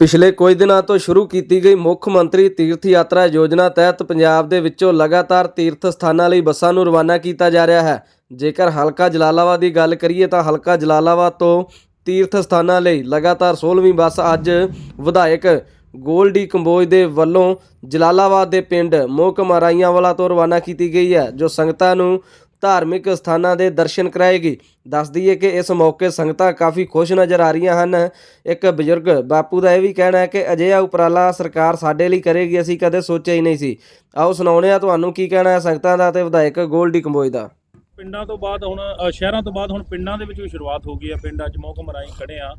ਪਿਛਲੇ ਕੁਝ ਦਿਨਾਂ ਤੋਂ ਸ਼ੁਰੂ ਕੀਤੀ ਗਈ ਮੁੱਖ ਮੰਤਰੀ ਤੀਰਥ ਯਾਤਰਾ ਯੋਜਨਾ ਤਹਿਤ ਪੰਜਾਬ ਦੇ ਵਿੱਚੋਂ ਲਗਾਤਾਰ ਤੀਰਥ ਸਥਾਨਾਂ ਲਈ ਬੱਸਾਂ ਨੂੰ ਰਵਾਨਾ ਕੀਤਾ ਜਾ ਰਿਹਾ ਹੈ। ਜੇਕਰ ਹਲਕਾ ਜਲਾਲਾਬਾਦ ਦੀ ਗੱਲ ਕਰੀਏ ਤਾਂ ਹਲਕਾ ਜਲਾਲਾਬਾਦ ਤੋਂ ਤੀਰਥ ਸਥਾਨਾਂ ਲਈ ਲਗਾਤਾਰ 16ਵੀਂ ਬੱਸ ਅੱਜ ਵਿਧਾਇਕ ਗੋਲਡੀ ਕੰਬੋਜ ਦੇ ਵੱਲੋਂ ਜਲਾਲਾਬਾਦ ਦੇ ਪਿੰਡ ਮੋਕ ਮਾਰਾਈਆਂ ਵਾਲਾ ਤੋਂ ਰਵਾਨਾ ਕੀਤੀ ਗਈ ਹੈ, ਜੋ ਸੰਗਤਾਂ ਨੂੰ ਧਾਰਮਿਕ ਸਥਾਨਾਂ ਦੇ ਦਰਸ਼ਨ ਕਰਾਏਗੀ। ਦੱਸ ਦਈਏ ਕਿ ਇਸ ਮੌਕੇ ਸੰਗਤਾਂ ਕਾਫੀ ਖੁਸ਼ ਨਜ਼ਰ ਆ ਰਹੀਆਂ ਹਨ। ਇੱਕ ਬਜ਼ੁਰਗ ਬਾਪੂ ਦਾ ਇਹ ਵੀ ਕਹਿਣਾ ਹੈ ਕਿ ਅਜਿਹਾ ਉਪਰਾਲਾ ਸਰਕਾਰ ਸਾਡੇ ਲਈ ਕਰੇਗੀ ਅਸੀਂ ਕਦੇ ਸੋਚਿਆ ਹੀ ਨਹੀਂ ਸੀ। ਆਓ ਸੁਣਾਉਂਦੇ ਆ ਤੁਹਾਨੂੰ ਕੀ ਕਹਿਣਾ ਹੈ ਸੰਗਤਾਂ ਦਾ ਤੇ ਵਿਧਾਇਕ ਗੋਲਡੀ ਕੰਬੋਜ ਦਾ। ਪਿੰਡਾਂ ਤੋਂ ਬਾਅਦ ਹੁਣ ਅ, ਸ਼ਹਿਰਾਂ ਤੋਂ ਬਾਅਦ ਹੁਣ ਪਿੰਡਾਂ ਦੇ ਵਿੱਚ ਵੀ ਸ਼ੁਰੂਆਤ ਹੋ ਗਈ ਹੈ ਪਿੰਡਾਂ 'ਚ ਮੋਹਕਮ ਰਾਹੀਂ ਖੜੇ ਆ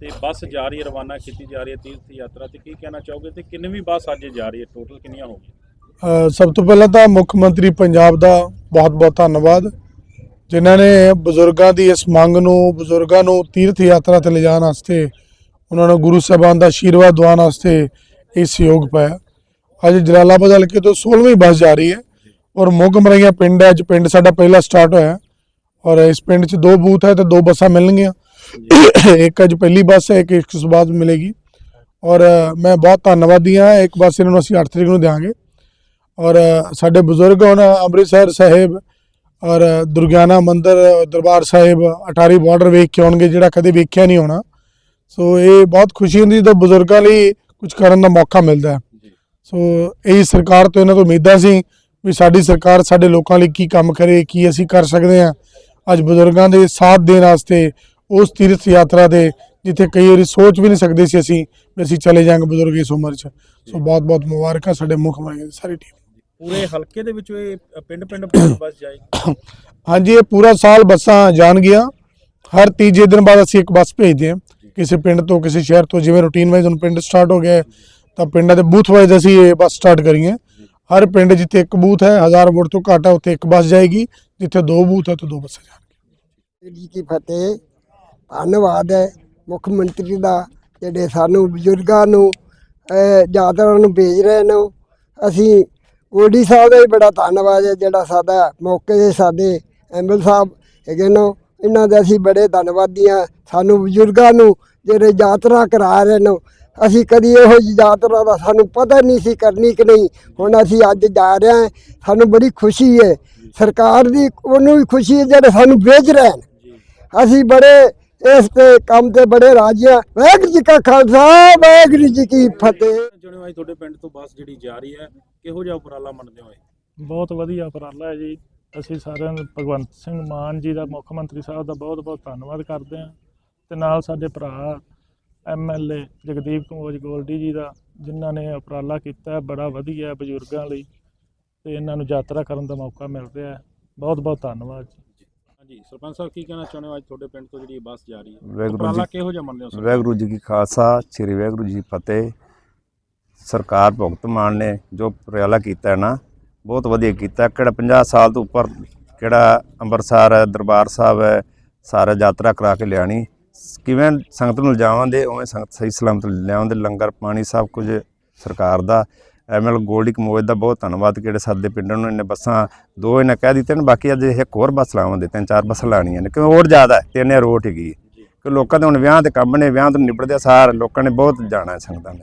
ਤੇ ਬੱਸ ਜਾ ਰਹੀ ਹੈ ਰਵਾਨਾ ਕੀਤੀ ਜਾ ਰਹੀ ਹੈ ਤੀਰਥ ਯਾਤਰਾ ਤੇ। ਕੀ ਕਹਿਣਾ ਚਾਹੋਗੇ ਤੇ ਕਿੰਨਵੀਂ ਬੱਸ ਅੱਜ ਜਾ ਰਹੀ ਹੈ? ਟੋਟਲ ਕਿੰਨੀਆਂ ਹੋ ਗਈਆਂ? ਅ, ਸਭ ਤੋਂ ਪਹਿਲਾਂ ਤਾਂ ਮੁੱਖ ਮੰਤਰੀ ਪੰਜਾਬ ਦਾ ਬਹੁਤ-ਬਹੁਤ ਧੰਨਵਾਦ। ਜਿਨ੍ਹਾਂ ਨੇ ਬਜ਼ੁਰਗਾਂ ਦੀ ਇਸ ਮੰਗ ਨੂੰ, ਬਜ਼ੁਰਗਾਂ ਨੂੰ ਤੀਰਥ ਯਾਤਰਾ ਤੇ ਲਿਜਾਣ ਵਾਸਤੇ ਉਹਨਾਂ ਨੂੰ ਗੁਰੂ ਸਾਹਿਬਾਨ ਦਾ ਆਸ਼ੀਰਵਾਦ ਦਿਵਾਉਣ ਵਾਸਤੇ ਇਹ ਸਹਿਯੋਗ ਪਾਇਆ। ਅੱਜ ਜਲਾਲਾਬਾਦ ਹਲਕੇ ਤੋਂ 16ਵੀਂ ਬੱਸ ਜਾ ਰਹੀ ਹੈ ਔਰ ਮੋਗਮਰਈਆ ਪਿੰਡ ਹੈ, ਅੱਜ ਪਿੰਡ ਸਾਡਾ ਪਹਿਲਾ ਸਟਾਰਟ ਹੋਇਆ। ਔਰ ਇਸ ਪਿੰਡ 'ਚ ਦੋ ਬੂਥ ਹੈ ਤੇ ਦੋ ਬੱਸਾਂ ਮਿਲਣਗੀਆਂ। ਇੱਕ ਅੱਜ ਪਹਿਲੀ ਬੱਸ ਹੈ, ਇੱਕ ਇਸ ਤੋਂ ਬਾਅਦ ਮਿਲੇਗੀ। ਔਰ ਮੈਂ ਬਹੁਤ ਧੰਨਵਾਦੀ ਹਾਂ। ਇੱਕ ਬੱਸ ਇਹਨਾਂ ਨੂੰ ਅਸੀਂ 8 ਤਰੀਕ ਨੂੰ ਦੇਵਾਂਗੇ ਔਰ ਸਾਡੇ ਬਜ਼ੁਰਗ ਹੁਣ ਅੰਮ੍ਰਿਤਸਰ ਸਾਹਿਬ ਔਰ ਦੁਰਗਿਆਨਾ ਮੰਦਿਰ ਦਰਬਾਰ ਸਾਹਿਬ ਅਟਾਰੀ ਬਾਰਡਰ ਵੇਖ ਕੇ ਆਉਣਗੇ ਜਿਹੜਾ ਕਦੇ ਵੇਖਿਆ ਨਹੀਂ ਹੋਣਾ। ਸੋ ਇਹ ਬਹੁਤ ਖੁਸ਼ੀ ਹੁੰਦੀ ਜਦੋਂ ਬਜ਼ੁਰਗਾਂ ਲਈ ਕੁਝ ਕਰਨ ਦਾ ਮੌਕਾ ਮਿਲਦਾ ਹੈ। ਸੋ ਇਹ ਸਰਕਾਰ ਤੋਂ ਇਹਨਾਂ ਤੋਂ ਉਮੀਦਾਂ ਸੀ ਵੀ ਸਾਡੀ ਸਰਕਾਰ ਸਾਡੇ ਲੋਕਾਂ ਲਈ ਕੀ ਕੰਮ ਕਰੇ ਕੀ ਅਸੀਂ ਕਰ ਸਕਦੇ ਹਾਂ। ਅੱਜ ਬਜ਼ੁਰਗਾਂ ਦੇ ਸਾਥ ਦੇਣ ਵਾਸਤੇ ਉਸ ਤੀਰਥ ਯਾਤਰਾ ਦੇ ਜਿੱਥੇ ਕਈ ਵਾਰੀ ਸੋਚ ਵੀ ਨਹੀਂ ਸਕਦੇ ਸੀ ਅਸੀਂ ਵੀ ਅਸੀਂ ਚਲੇ ਜਾਾਂਗੇ ਬਜ਼ੁਰਗ ਇਸ ਉਮਰ 'ਚ। ਸੋ ਬਹੁਤ ਬਹੁਤ ਮੁਬਾਰਕਾਂ ਸਾਡੇ ਮੁੱਖ ਮੰਤਰੀ ਦੀ ਸਾਰੀ ਟੀਮ ਪੂਰੇ ਹਲਕੇ ਦੇ ਵਿੱਚੋਂ ਇਹ ਪਿੰਡ ਪਿੰਡ ਬੱਸ ਜਾਏਗੀ? ਹਾਂਜੀ ਇਹ ਪੂਰਾ ਸਾਲ ਬੱਸਾਂ ਜਾਣਗੀਆਂ। ਹਰ ਤੀਜੇ ਦਿਨ ਬਾਅਦ ਅਸੀਂ ਇੱਕ ਬੱਸ ਭੇਜਦੇ ਹਾਂ। ਕਿਸੇ ਪਿੰਡ ਤੋਂ ਕਿਸੇ ਸ਼ਹਿਰ ਤੋਂ ਜਿਵੇਂ ਰੂਟੀਨ ਵਾਈਜ਼ ਹੁਣ ਪਿੰਡ ਸਟਾਰਟ ਹੋ ਗਿਆ ਤਾਂ ਪਿੰਡਾਂ ਦੇ ਬੂਥ ਵਾਈਜ਼ ਅਸੀਂ ਇਹ ਬੱਸ ਸਟਾਰਟ ਕਰੀਏ। ਹਰ ਪਿੰਡ ਜਿੱਥੇ ਇੱਕ ਬੂਥ ਹੈ 1000 ਵੋਟ ਤੋਂ ਘੱਟ ਹੈ ਉੱਥੇ ਇੱਕ ਬੱਸ ਜਾਏਗੀ। ਜਿੱਥੇ ਦੋ ਬੂਥ ਹੈ ਤਾਂ ਦੋ ਬੱਸਾਂ ਜਾਣਗੀਆਂ। ਜੀ ਕੀ ਫਤਿਹ ਧੰਨਵਾਦ ਹੈ ਮੁੱਖ ਮੰਤਰੀ ਦਾ ਜਿਹੜੇ ਸਾਨੂੰ ਬਜ਼ੁਰਗਾਂ ਨੂੰ ਯਾਤਰਾ ਨੂੰ ਭੇਜ ਰਹੇ ਨੇ ਅਸੀਂ ਗੋਡੀ ਸਾਹਿਬ ਦਾ ਵੀ ਬੜਾ ਧੰਨਵਾਦ ਹੈ, ਜਿਹੜਾ ਸਾਡਾ ਮੌਕੇ ਦੇ ਸਾਡੇ ਐਮਐਲ ਸਾਹਿਬ ਹੈਗੇ ਨੇ, ਇਹਨਾਂ ਦੇ ਅਸੀਂ ਬੜੇ ਧੰਨਵਾਦੀ ਹਾਂ। ਸਾਨੂੰ ਬਜ਼ੁਰਗਾਂ ਨੂੰ ਜਿਹੜੇ ਯਾਤਰਾ ਕਰਾ ਰਹੇ ਨੇ, ਅਸੀਂ ਕਦੀ ਇਹੋ ਜਿਹੀ ਯਾਤਰਾ ਦਾ ਸਾਨੂੰ ਪਤਾ ਨਹੀਂ ਸੀ ਕਰਨੀ ਕਿ ਨਹੀਂ। ਹੁਣ ਅਸੀਂ ਅੱਜ ਜਾ ਰਹੇ ਹਾਂ, ਸਾਨੂੰ ਬੜੀ ਖੁਸ਼ੀ ਹੈ। ਸਰਕਾਰ ਦੀ ਉਹਨੂੰ ਵੀ ਖੁਸ਼ੀ ਹੈ, ਜਿਹੜੇ ਸਾਨੂੰ ਵੇਚ ਰਹੇ ਨੇ। ਅਸੀਂ ਬੜੇ ਇਸ ਤੇ ਕੰਮ ਤੇ ਬੜੇ ਰਾਜੀ ਹਾਂ ਵਾਹਿਗੁਰੂ ਜੀ ਕਾ ਖਾਲਸਾ ਵਾਹਿਗੁਰੂ ਜੀ ਕੀ ਫਤਿਹ। ਜਣੇ ਅੱਜ ਤੁਹਾਡੇ ਪਿੰਡ ਤੋਂ ਬੱਸ ਜਿਹੜੀ ਜਾ ਰਹੀ ਹੈ ਕਿਹੋ ਜਿਹਾ ਉਪਰਾਲਾ ਮੰਨਦੇ ਹੋ ਬਹੁਤ ਵਧੀਆ ਉਪਰਾਲਾ ਹੈ ਜੀ। ਅਸੀਂ ਸਾਰਿਆਂ ਨੂੰ ਭਗਵੰਤ ਸਿੰਘ ਮਾਨ ਜੀ ਦਾ ਮੁੱਖ ਮੰਤਰੀ ਸਾਹਿਬ ਦਾ ਬਹੁਤ ਬਹੁਤ ਧੰਨਵਾਦ ਕਰਦੇ ਹਾਂ। ਤੇ ਨਾਲ ਸਾਡੇ ਭਰਾ ਐਮਐਲਏ ਜਗਦੀਪ ਕੰਬੋਜ ਗੋਲਡੀ ਜੀ ਦਾ ਜਿਨ੍ਹਾਂ ਨੇ ਉਪਰਾਲਾ ਕੀਤਾ ਹੈ। ਬੜਾ ਵਧੀਆ ਹੈ ਬਜ਼ੁਰਗਾਂ ਲਈ। ਤੇ ਇਹਨਾਂ ਨੂੰ ਯਾਤਰਾ ਕਰਨ ਦਾ ਮੌਕਾ ਮਿਲ ਰਿਹਾ ਹੈ। ਬਹੁਤ ਬਹੁਤ ਧੰਨਵਾਦ ਜੀ। ਹਾਂਜੀ ਸਰਪੰਚ ਸਾਹਿਬ ਕੀ ਕਹਿਣਾ ਚਾਹੁੰਦੇ ਹੋ? ਅੱਜ ਤੁਹਾਡੇ ਪਿੰਡ ਤੋਂ ਜਿਹੜੀ ਬੱਸ ਜਾ ਰਹੀ ਹੈ। ਵਾਹਿਗੁਰੂ ਉਪਰਾਲਾ ਜੀ ਕਿਹੋ ਜਿਹਾ ਮੰਨਦੇ ਹੋ ਸਰਪੰਚ? ਵਾਹਿਗੁਰੂ ਜੀ ਕੀ ਖਾਲਸਾ ਸ੍ਰੀ ਵਾਹਿਗੁਰੂ ਜੀ ਕੀ ਫਤਿਹ। ਸਰਕਾਰ ਭਗਤ ਮਾਨ ਨੇ ਜੋ ਉਪਰਾਲਾ ਕੀਤਾ ਹੈ ਨਾ ਬਹੁਤ ਵਧੀਆ ਕੀਤਾ। ਕਿਹੜਾ 50 ਸਾਲ ਤੋਂ ਉੱਪਰ ਕਿਹੜਾ ਅੰਮ੍ਰਿਤਸਰ ਹੈ ਦਰਬਾਰ ਸਾਹਿਬ ਹੈ ਸਾਰਾ ਯਾਤਰਾ ਕਰਾ ਕੇ ਲਿਆਣੀ ਕਿਵੇਂ ਸੰਗਤ ਨੂੰ ਲਿਜਾਵਾਂਦੇ ਉਵੇਂ ਸੰਗਤ ਸਹੀ ਸਲਾਮਤ ਲਿਆਉਂਦੇ। ਲੰਗਰ ਪਾਣੀ ਸਭ ਕੁਝ ਸਰਕਾਰ ਦਾ। ਐਮਐਲ ਗੋਲਡੀ ਕਮੋਜ ਦਾ ਬਹੁਤ ਧੰਨਵਾਦ ਕਿਹੜੇ ਸਾਡੇ ਪਿੰਡਾਂ ਨੂੰ ਇਹਨੇ ਬੱਸਾਂ ਦੋ ਇਹਨੇ ਕਹਿ ਦਿੱਤੇ ਨੇ ਬਾਕੀ ਅੱਜ ਇੱਕ ਹੋਰ ਬੱਸ ਲਾਵਾਂਗੇ ਤਿੰਨ ਚਾਰ ਬੱਸਾਂ ਲਾਣੀਆਂ ਨੇ ਕਿਉਂ ਹੋਰ ਜ਼ਿਆਦਾ ਹੈ ਤਿੰਨੇ ਰੋਟ ਹੈਗੀ ਹੈ। ਕਿ ਲੋਕਾਂ ਦੇ ਹੁਣ ਵਿਆਹ ਤੇ ਕੰਮ ਨੇ ਵਿਆਹ ਤੋਂ ਨਿਬੜਦੇ ਸਾਰ ਲੋਕਾਂ ਨੇ ਬਹੁਤ ਜਾਣਾ ਸੰਗਤਾਂ ਨੇ।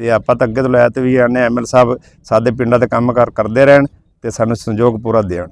ਤੇ ਆਪਾਂ ਤਾਂ ਅੱਗੇ ਤੋਂ ਲੈ ਤੇ ਵੀ ਆਨੇ ਐਮਐਲ ਸਾਹਿਬ ਸਾਡੇ ਪਿੰਡਾਂ ਤੇ ਕੰਮ ਕਾਰ ਕਰਦੇ ਰਹਿਣ ਤੇ ਸਾਨੂੰ ਸੰਯੋਗ ਪੂਰਾ ਦੇਣ।